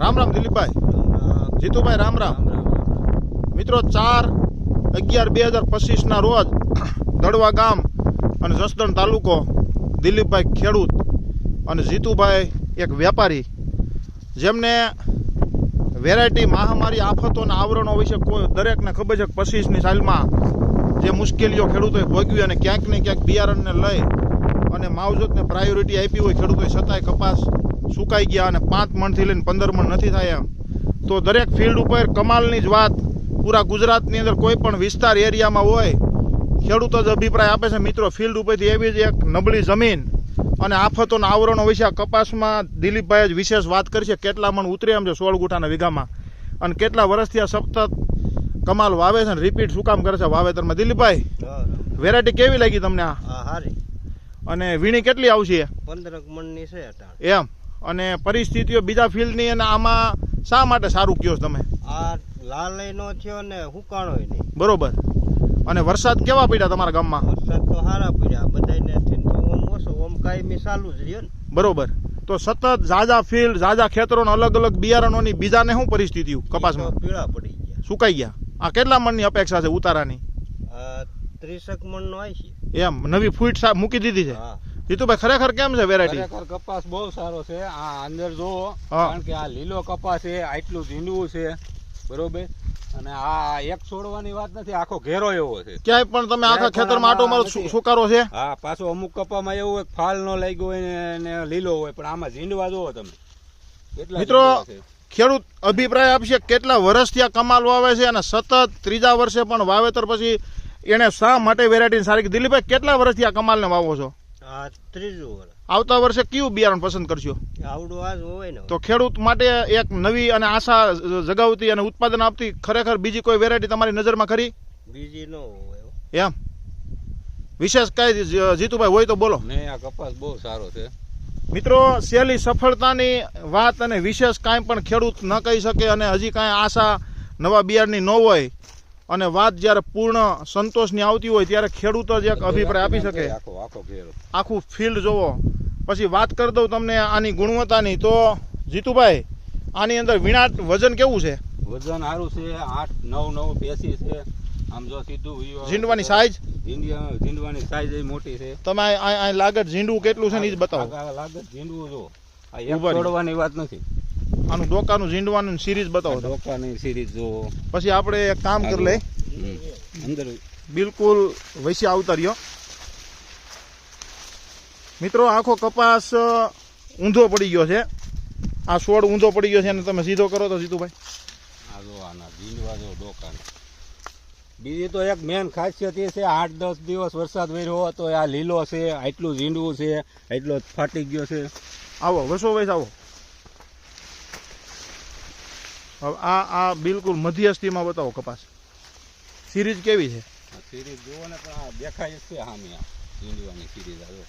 રામ રામ દિલીપભાઈ. જીતુભાઈ, રામ રામ. મિત્રો, ચાર અગિયાર બે હજાર પચીસના રોજ દડવા ગામ અને જસદણ તાલુકો દિલીપભાઈ ખેડૂત અને જીતુભાઈ એક વેપારી. જેમને વેરાયટી મહામારી આફતોના આવરણો વિશે કોઈ દરેકને ખબર છે પચીસની સાલમાં જે મુશ્કેલીઓ ખેડૂતોએ ભોગવી અને ક્યાંક ને ક્યાંક બિયારણને લઈ અને માવજતને પ્રાયોરિટી આપી હોય ખેડૂતોએ છતાંય કપાસ સુકાઈ ગયા અને પાંચ મણથી લઈને પંદર મણ નથી થયા તો દરેક ફિલ્ડ ઉપર કમાલની જ વાત. પૂરા ગુજરાતની અંદર કોઈ પણ વિસ્તાર એરિયામાં હોય ખેડૂતો જ અભિપ્રાય આપે છે. મિત્રો ફિલ્ડ ઉપરથી એવી જ એક નબળી જમીન અને આફતોના આવરણો વિશે કપાસમાં દિલીપભાઈ જ વિશેષ વાત કરી છે. કેટલા મણ ઉતરે એમ છે સોળ ગુઠાના વીઘામાં. અને કેટલા વર્ષથી આ સતત કમાલ વાવે છે ને રિપીટ શું કામ કરે છે વાવેતરમાં? દિલીપભાઈ વેરાયટી કેવી લાગી તમને આ? હારી. અને વીણી કેટલી આવશે? પંદર મણની છે એમ. અને પરિસ્થિતિઓ બીજા ફિલ્ડની અને આમાં શા માટે સારું કયો તમે? આ લાલય નો થયો ને હુકાણો નહીં. બરોબર. અને વરસાદ કેવા પડ્યા તમારા ગામમાં? વરસાદ તો સારા પડ્યા. બધાને તો ઓમ ઓછો ઓમ કાયમી ચાલુ જ રહ્યો ને. બરોબર. તો સતત ઝાઝા ફિલ્ડ ઝાઝા ખેતરોને અલગ અલગ બિયારણોની બીજાને શું પરિસ્થિતિ કપાસમાં? પીળા પડી ગયા. સુકાઈ ગયા. આ કેટલા મણની અપેક્ષા છે ઉતારાની? ત્રીસક મણ નો આવી એમ નવી ફૂટ મૂકી દીધી છે છે? હા. જીતુભાઈ ખરેખર કેમ છે વેરાયટી ખરેખર કપાસ બહુ સારો છે. આ અંદર જુઓ કારણ કે આ લીલો કપાસ છે આટલું ઝીંડવું છે બરોબર? અને આ એક છોડવાની વાત નથી આખો ઘેરો એવો છે. ક્યાંય પણ તમે આખા ખેતરમાં આટો મારો. સુકારો છે? હા પાછો અમુક કપામાં એવું હોય ફાલ નો લાગ્યો હોય ને- લીલો હોય પણ આમાં ઝીંડવા જોવો તમે. મિત્રો, ખેડૂત અભિપ્રાય આપશે કેટલા વર્ષથી આ કમાલ વાવે છે અને સતત ત્રીજા વર્ષે પણ વાવેતર પછી એને શા માટે વેરાયટી સારી? દિલીપભાઈ કેટલા વર્ષથી આ કમાલને વાવો છો? આ ત્રીજું વર્ષ આવતા વર્ષે કયું બિયારણ પસંદ કરશો? આવડું આજ હોય ને. તો ખેડૂત માટે એક નવી અને આશા જગાવતી અને ઉત્પાદન આપતી ખરેખર બીજી કોઈ વેરાયટી તમારી નજરમાં ખરી? બીજી નો હોય એમ? વિશેષ કઈ જીતુભાઈ હોય તો બોલો. ને આ કપાસ બહુ સારો છે. મિત્રો સહેલી સફળતાની વાત અને વિશેષ કાંઈ પણ ખેડૂત ન કહી શકે અને હજી કાંઈ આશા નવા બિયારની ન હોય અને વાત જ્યારે પૂર્ણ સંતોષની આવતી હોય ત્યારે ખેડૂત જ એક અભિપ્રાય આપી શકે. આખો આખો આખું ફિલ્ડ જોવો. પછી વાત કરી દઉં તમને આની ગુણવત્તાની. તો જીતુભાઈ આની અંદર વિણાટ વજન કેવું છે? વજન સારું છે આઠ નવ નવ બેસી છે. આમ જો સીધું ઝીંડવાની સાઈઝ ઝીંડવાની સાઈઝ એ મોટી છે. તમે લાગત ઝીંડવું કેટલું છે ને એ જ બતાવો. લાગત ઝીંડવું જો ઊભા વાત નથી. આનું ડોકાનું ઝીંડવાનું સિરીઝ બતાવો. ડોકાની સિરીઝ જો પછી આપણે એક કામ કરી લઈએ. અંદર. બિલકુલ વૈસી આવતા રહ્યો મિત્રો આખો કપાસ ઊંધો પડી ગયો છે. આ છોડ ઊંધો પડી ગયો છે અને તમે સીધો કરો તો જીતુભાઈ આ જો આના ઝીંડવા જો ડોકાને. બીજી તો એક મેન ખાસિયત એ છે આઠ દસ દિવસ વરસાદ વર્યો તો આ લીલો છે આટલું ઝીંડવું છે આટલો ફાટી ગયો છે. આવો વસો વૈસ આવો. હવે આ આ બિલકુલ મધ્યસ્થીમાં બતાવો કપાસ. સિરીઝ કેવી છે? સિરીઝ જુઓ ને પણ આ દેખાય છે સામે આ ઝીંડવાની સિરીઝ, આ જો